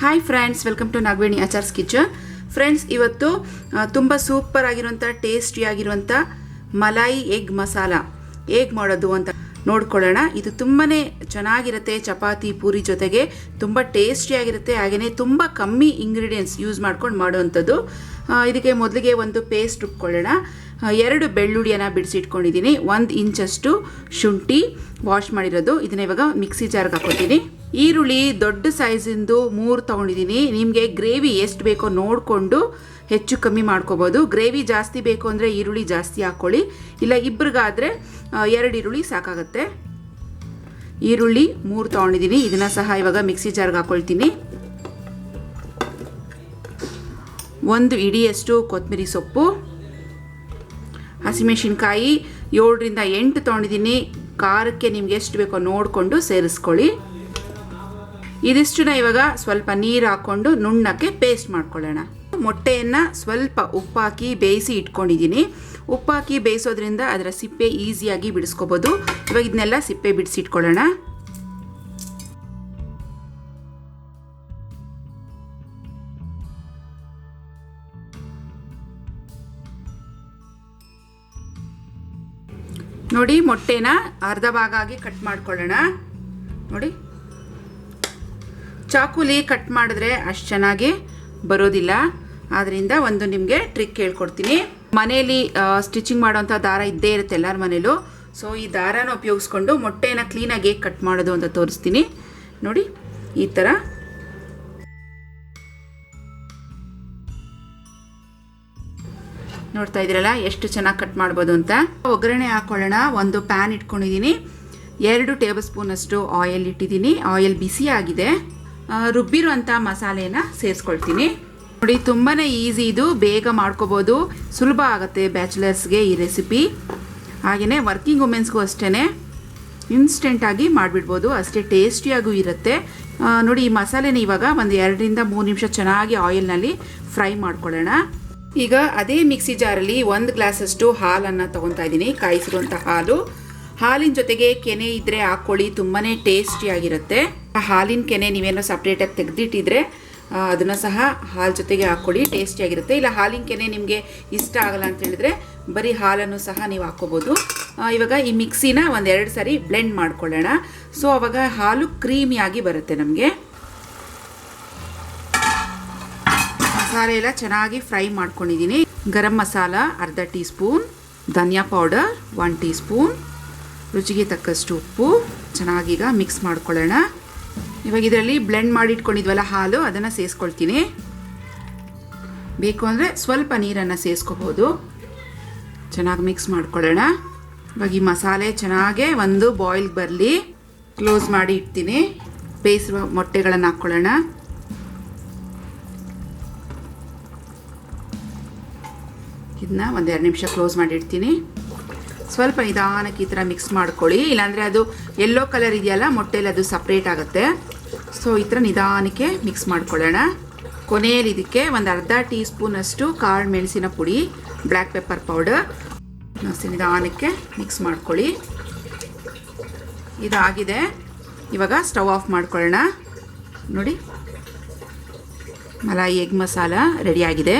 Hi friends welcome to Nagaveni Achar's kitchen friends ಇವತ್ತು ತುಂಬ super ಆಗಿರುವಂಥ ಟೇಸ್ಟಿ ಆಗಿರುವಂಥ ಮಲಾಯಿ ಎಗ್ ಮಸಾಲ. ಹೇಗೆ ಮಾಡೋದು ಅಂತ ನೋಡ್ಕೊಳ್ಳೋಣ. ಇದು ತುಂಬಾ ಚೆನ್ನಾಗಿರುತ್ತೆ ಚಪಾತಿ, ಪೂರಿ ಜೊತೆಗೆ. ತುಂಬ ಟೇಸ್ಟಿಯಾಗಿರುತ್ತೆ ಹಾಗೆಯೇ ತುಂಬ ಕಮ್ಮಿ ಇಂಗ್ರೀಡಿಯೆಂಟ್ಸ್ ಯೂಸ್ ಮಾಡ್ಕೊಂಡು ಮಾಡುವಂಥದ್ದು. ಇದಕ್ಕೆ ಮೊದಲಿಗೆ ಒಂದು ಪೇಸ್ಟ್ ರುಬ್ಕೊಳ್ಳೋಣ. ಎರಡು ಬೆಳ್ಳುಳ್ಳಿಯನ್ನು ಬಿಡಿಸಿಟ್ಕೊಂಡಿದ್ದೀನಿ. ಒಂದು ಇಂಚಷ್ಟು ಶುಂಠಿ ವಾಶ್ ಮಾಡಿರೋದು. ಇದನ್ನ ಇವಾಗ ಮಿಕ್ಸಿ ಜಾರ್ಗೆ ಹಾಕೋತೀನಿ ಈರುಳ್ಳಿ ದೊಡ್ಡ ಸೈಜಿಂದು ಮೂರು ತೊಗೊಂಡಿದ್ದೀನಿ ನಿಮಗೆ ಗ್ರೇವಿ ಎಷ್ಟು ಬೇಕೋ ನೋಡಿಕೊಂಡು ಹೆಚ್ಚು ಕಮ್ಮಿ ಮಾಡ್ಕೋಬೋದು. ಗ್ರೇವಿ ಜಾಸ್ತಿ ಬೇಕು ಅಂದರೆ ಈರುಳ್ಳಿ ಜಾಸ್ತಿ ಹಾಕ್ಕೊಳ್ಳಿ ಇಲ್ಲ ಇಬ್ರಿಗಾದರೆ ಎರಡು ಈರುಳ್ಳಿ ಸಾಕಾಗುತ್ತೆ. ಈರುಳ್ಳಿ ಮೂರು ತೊಗೊಂಡಿದ್ದೀನಿ ಇದನ್ನು ಸಹ ಇವಾಗ ಮಿಕ್ಸಿ ಜಾರ್ಗೆ ಹಾಕ್ಕೊಳ್ತೀನಿ ಒಂದು ಇಡಿಯಷ್ಟು ಕೊತ್ತಂಬರಿ ಸೊಪ್ಪು. ಹಸಿಮೆಣಸಿನ್ಕಾಯಿ ಏಳರಿಂದ ಎಂಟು ತೊಗೊಂಡಿದ್ದೀನಿ ಖಾರಕ್ಕೆ ನಿಮ್ಗೆ ಎಷ್ಟು ಬೇಕೋ ನೋಡಿಕೊಂಡು ಸೇರಿಸ್ಕೊಳ್ಳಿ. ಇದಿಷ್ಟನ್ನ ಇವಾಗ ಸ್ವಲ್ಪ ನೀರು ಹಾಕ್ಕೊಂಡು ನುಣ್ಣಕ್ಕೆ ಪೇಸ್ಟ್ ಮಾಡ್ಕೊಳ್ಳೋಣ. ಮೊಟ್ಟೆಯನ್ನು ಸ್ವಲ್ಪ ಉಪ್ಪಾಕಿ ಬೇಯಿಸಿ ಇಟ್ಕೊಂಡಿದ್ದೀನಿ. ಉಪ್ಪಾಕಿ ಬೇಯಿಸೋದ್ರಿಂದ ಅದರ ಸಿಪ್ಪೆ ಈಸಿಯಾಗಿ ಬಿಡಿಸ್ಕೋಬೋದು. ಇವಾಗ ಇದನ್ನೆಲ್ಲ ಸಿಪ್ಪೆ ಬಿಡಿಸಿಟ್ಕೊಳ್ಳೋಣ. ನೋಡಿ ಮೊಟ್ಟೆನ ಅರ್ಧ ಭಾಗ ಆಗಿ ಕಟ್ ಮಾಡ್ಕೊಳ್ಳೋಣ. ನೋಡಿ. ಚಾಕುಲಿ ಕಟ್ ಮಾಡಿದ್ರೆ ಅಷ್ಟು ಚೆನ್ನಾಗಿ ಬರೋದಿಲ್ಲ. ಆದ್ದರಿಂದ ಒಂದು ನಿಮಗೆ ಟ್ರಿಕ್ ಹೇಳ್ಕೊಡ್ತೀನಿ. ಮನೆಯಲ್ಲಿ ಸ್ಟಿಚಿಂಗ್ ಮಾಡೋಂಥ ದಾರ ಇದ್ದೇ ಇರುತ್ತೆ ಎಲ್ಲರ ಮನೇಲೂ. ಸೊ ಈ ದಾರನ ಉಪಯೋಗಿಸ್ಕೊಂಡು ಮೊಟ್ಟೆನ ಕ್ಲೀನಾಗಿ ಹೇಗೆ ಕಟ್ ಮಾಡೋದು ಅಂತ ತೋರಿಸ್ತೀನಿ. ನೋಡಿ, ಈ ಥರ ನೋಡ್ತಾ ಇದ್ದೀರಲ್ಲ, ಎಷ್ಟು ಚೆನ್ನಾಗಿ ಕಟ್ ಮಾಡ್ಬೋದು ಅಂತ. ಒಗ್ಗರಣೆ ಹಾಕೊಳ್ಳೋಣ. ಒಂದು ಪ್ಯಾನ್ ಇಟ್ಕೊಂಡಿದ್ದೀನಿ. ಎರಡು ಟೇಬಲ್ ಸ್ಪೂನಷ್ಟು ಆಯಿಲ್ ಇಟ್ಟಿದ್ದೀನಿ. ಆಯಿಲ್ ಬಿಸಿ ಆಗಿದೆ. ರುಬ್ಬಿರುವಂಥ ಮಸಾಲೆನ ಸೇರಿಸ್ಕೊಳ್ತೀನಿ. ನೋಡಿ ತುಂಬಾ ಈಸಿ ಇದು. ಬೇಗ ಮಾಡ್ಕೋಬೋದು. ಸುಲಭ ಆಗುತ್ತೆ ಬ್ಯಾಚುಲರ್ಸ್ಗೆ ಈ ರೆಸಿಪಿ. ಹಾಗೆಯೇ ವರ್ಕಿಂಗ್ ವುಮೆನ್ಸ್ಗೂ ಅಷ್ಟೇ ಇನ್ಸ್ಟೆಂಟಾಗಿ ಮಾಡಿಬಿಡ್ಬೋದು. ಅಷ್ಟೇ ಟೇಸ್ಟಿಯಾಗೂ ಇರುತ್ತೆ. ನೋಡಿ, ಈ ಮಸಾಲೆನ ಇವಾಗ ಒಂದು ಎರಡರಿಂದ ಮೂರು ನಿಮಿಷ ಚೆನ್ನಾಗಿ ಆಯಿಲ್ನಲ್ಲಿ ಫ್ರೈ ಮಾಡ್ಕೊಳ್ಳೋಣ. ಈಗ ಅದೇ ಮಿಕ್ಸಿ ಜಾರಲ್ಲಿ ಒಂದು ಗ್ಲಾಸಷ್ಟು ಹಾಲನ್ನು ತೊಗೊತಾ ಇದ್ದೀನಿ. ಕಾಯಿಸಿರುವಂಥ ಹಾಲು. ಹಾಲಿನ ಜೊತೆಗೆ ಕೆನೆ ಇದ್ದರೆ ಹಾಕ್ಕೊಳ್ಳಿ ತುಂಬಾ ಟೇಸ್ಟಿಯಾಗಿರುತ್ತೆ. ಹಾಲಿನ ಕೆನೆ ನೀವೇನೋ ಸಪ್ರೇಟಾಗಿ ತೆಗೆದಿಟ್ಟಿದ್ರೆ ಅದನ್ನು ಸಹ ಹಾಲು ಜೊತೆಗೆ ಹಾಕ್ಕೊಳ್ಳಿ ಟೇಸ್ಟಿಯಾಗಿರುತ್ತೆ. ಇಲ್ಲ, ಹಾಲಿನ ಕೆನೆ ನಿಮಗೆ ಇಷ್ಟ ಆಗಲ್ಲ ಅಂತ ಹೇಳಿದ್ರೆ ಬರೀ ಹಾಲನ್ನು ಸಹ ನೀವು ಹಾಕ್ಕೋಬೋದು. ಇವಾಗ ಈ ಮಿಕ್ಸಿನ ಒಂದೆರಡು ಸಾರಿ ಬ್ಲೆಂಡ್ ಮಾಡ್ಕೊಳ್ಳೋಣ. ಸೊ ಅವಾಗ ಹಾಲು ಕ್ರೀಮಿಯಾಗಿ ಬರುತ್ತೆ ನಮಗೆ. ಮಸಾಲೆ ಎಲ್ಲ ಚೆನ್ನಾಗಿ ಫ್ರೈ ಮಾಡ್ಕೊಂಡಿದ್ದೀನಿ. ಗರಂ ಮಸಾಲ ಅರ್ಧ ಟೀ ಸ್ಪೂನ್ ಧನಿಯಾ ಪೌಡರ್ ಒನ್ ಟೀ ಸ್ಪೂನ್ ರುಚಿಗೆ ತಕ್ಕಷ್ಟು ಉಪ್ಪು. ಚೆನ್ನಾಗೀಗ ಮಿಕ್ಸ್ ಮಾಡ್ಕೊಳ್ಳೋಣ. ಇವಾಗ ಇದರಲ್ಲಿ ಬ್ಲೆಂಡ್ ಮಾಡಿ ಇಟ್ಕೊಂಡಿದ್ವಲ್ಲ ಹಾಲು, ಅದನ್ನು ಸೇರಿಸ್ಕೊಳ್ತೀನಿ ಬೇಕು ಅಂದರೆ ಸ್ವಲ್ಪ ನೀರನ್ನು ಸೇರಿಸ್ಕೋಬೋದು ಚೆನ್ನಾಗಿ ಮಿಕ್ಸ್ ಮಾಡ್ಕೊಳ್ಳೋಣ. ಇವಾಗ ಈ ಮಸಾಲೆ ಚೆನ್ನಾಗೆ ಒಂದು ಬಾಯ್ಲ್ಗೆ ಬರಲಿ. ಕ್ಲೋಸ್ ಮಾಡಿ ಇಡ್ತೀನಿ. ಬೇಯಿಸಿರುವ ಮೊಟ್ಟೆಗಳನ್ನು ಹಾಕ್ಕೊಳ್ಳೋಣ ಇದನ್ನ ಒಂದೆರಡು ನಿಮಿಷ ಕ್ಲೋಸ್ ಮಾಡಿಡ್ತೀನಿ ಸ್ವಲ್ಪ ನಿಧಾನಕ್ಕೆ ಈ ಥರ ಮಿಕ್ಸ್ ಮಾಡ್ಕೊಳ್ಳಿ. ಇಲ್ಲಾಂದರೆ ಅದು ಯೆಲ್ಲೋ ಕಲರ್ ಇದೆಯಲ್ಲ ಮೊಟ್ಟೆಯಲ್ಲಿ ಅದು ಸಪ್ರೇಟ್ ಆಗುತ್ತೆ. ಸೊ ಈ ಥರ ನಿಧಾನಕ್ಕೆ ಮಿಕ್ಸ್ ಮಾಡ್ಕೊಳ್ಳೋಣ. ಕೊನೆಯಲ್ಲಿ ಇದಕ್ಕೆ ಒಂದು ಅರ್ಧ ಟೀ ಸ್ಪೂನಷ್ಟು ಕಾಳು ಮೆಣಸಿನ ಪುಡಿ ಬ್ಲ್ಯಾಕ್ ಪೆಪ್ಪರ್ ಪೌಡರ್ ನಿಧಾನಕ್ಕೆ ಮಿಕ್ಸ್ ಮಾಡ್ಕೊಳ್ಳಿ. ಇದಾಗಿದೆ. ಇವಾಗ ಸ್ಟವ್ ಆಫ್ ಮಾಡ್ಕೊಳ್ಳೋಣ. ನೋಡಿ. ಮಲಾಯಿ ಎಗ್ ಮಸಾಲ ರೆಡಿಯಾಗಿದೆ